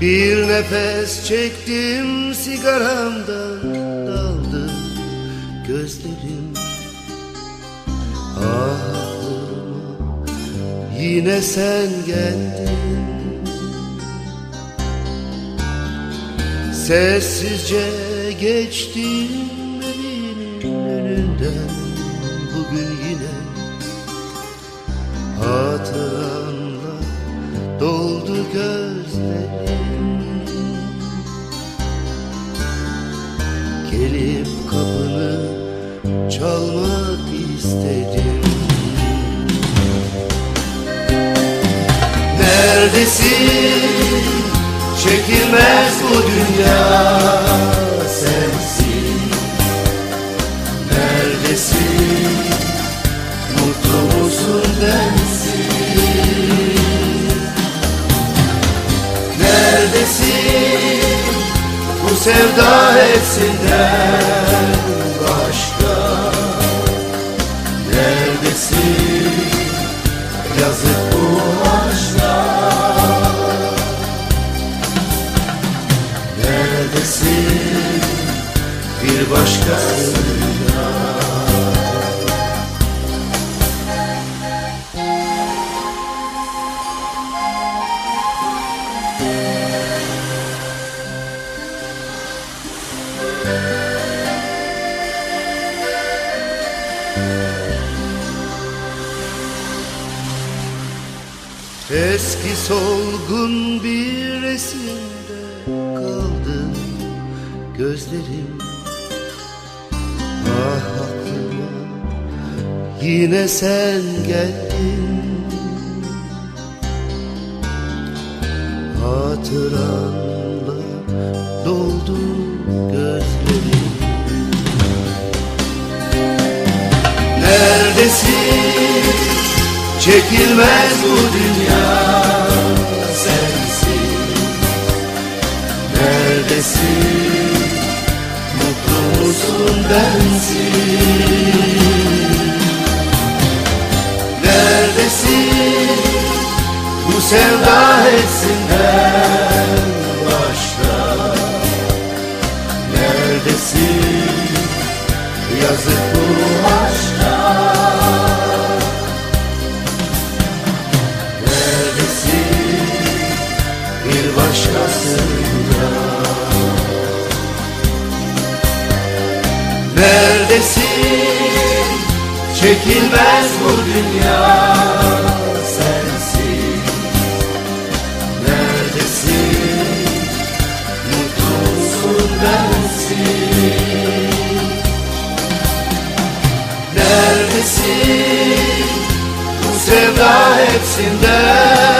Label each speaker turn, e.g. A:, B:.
A: Bir nefes çektim sigaramdan daldı gözlerim. Ah aklıma yine sen geldin. Sessizce geçtim evinin önünden. Bugün yine Hatıranla doldu gözlerim. Gelip kapını çalmak istedim. Neredesin? Çekilmez bu dünya sevda hepsinden başka Neredesin? Yazık bu aşka Neredesin? Bir başkasıyla Eski solgun bir resimde kaldı gözlerim. Ah aklıma yine sen geldin. Hatıranla doldu gözlerim Çekilmez bu dünya sensin Neredesin? Mutlu musun bensin? Neredesin? Bu sevda hepsinden başka Neredesin? Yazık bu Neredesin çekilmez bu dünya sensin Neredesin? Mutlu musun bensin Neredesin? Bu sevda hepsinden